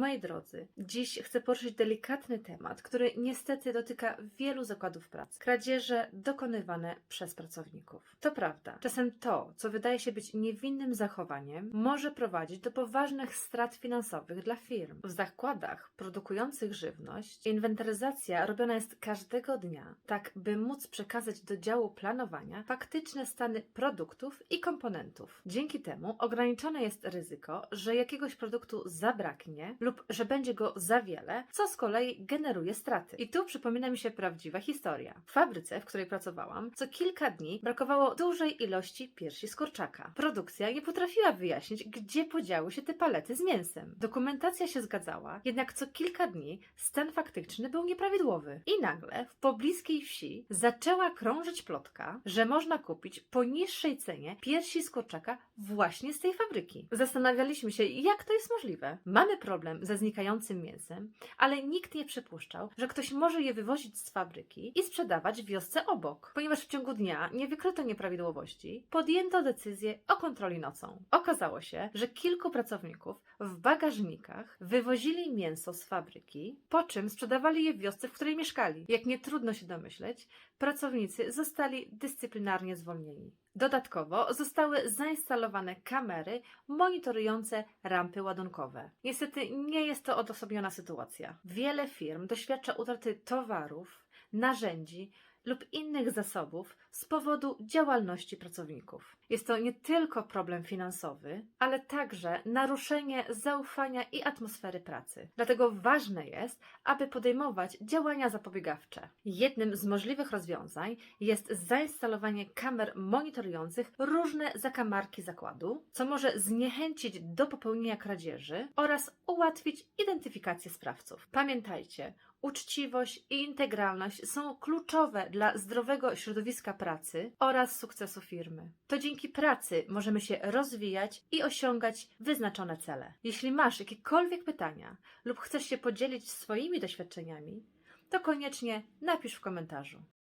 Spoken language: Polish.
Moi drodzy, dziś chcę poruszyć delikatny temat, który niestety dotyka wielu zakładów pracy. Kradzieże dokonywane przez pracowników. To prawda, czasem to, co wydaje się być niewinnym zachowaniem, może prowadzić do poważnych strat finansowych dla firm. W zakładach produkujących żywność inwentaryzacja robiona jest każdego dnia, tak by móc przekazać do działu planowania faktyczne stany produktów i komponentów. Dzięki temu ograniczone jest ryzyko, że jakiegoś produktu zabraknie lub że będzie go za wiele, co z kolei generuje straty. I tu przypomina mi się prawdziwa historia. W fabryce, w której pracowałam, co kilka dni brakowało dużej ilości piersi z kurczaka. Produkcja nie potrafiła wyjaśnić, gdzie podziały się te palety z mięsem. Dokumentacja się zgadzała, jednak co kilka dni stan faktyczny był nieprawidłowy. I nagle w pobliskiej wsi zaczęła krążyć plotka, że można kupić po niższej cenie piersi z kurczaka właśnie z tej fabryki. Zastanawialiśmy się, jak to jest możliwe. Mamy problem ze znikającym mięsem, ale nikt nie przypuszczał, że ktoś może je wywozić z fabryki i sprzedawać w wiosce obok. Ponieważ w ciągu dnia nie wykryto nieprawidłowości, podjęto decyzję o kontroli nocą. Okazało się, że kilku pracowników w bagażnikach wywozili mięso z fabryki, po czym sprzedawali je w wiosce, w której mieszkali. Jak nie trudno się domyśleć, pracownicy zostali dyscyplinarnie zwolnieni. Dodatkowo zostały zainstalowane kamery monitorujące rampy ładunkowe. Niestety nie jest to odosobniona sytuacja. Wiele firm doświadcza utraty towarów, narzędzi lub innych zasobów z powodu działalności pracowników. Jest to nie tylko problem finansowy, ale także naruszenie zaufania i atmosfery pracy. Dlatego ważne jest, aby podejmować działania zapobiegawcze. Jednym z możliwych rozwiązań jest zainstalowanie kamer monitorujących różne zakamarki zakładu, co może zniechęcić do popełnienia kradzieży oraz ułatwić identyfikację sprawców. Pamiętajcie, uczciwość i integralność są kluczowe dla zdrowego środowiska pracy oraz sukcesu firmy. To dzięki pracy możemy się rozwijać i osiągać wyznaczone cele. Jeśli masz jakiekolwiek pytania lub chcesz się podzielić swoimi doświadczeniami, to koniecznie napisz w komentarzu.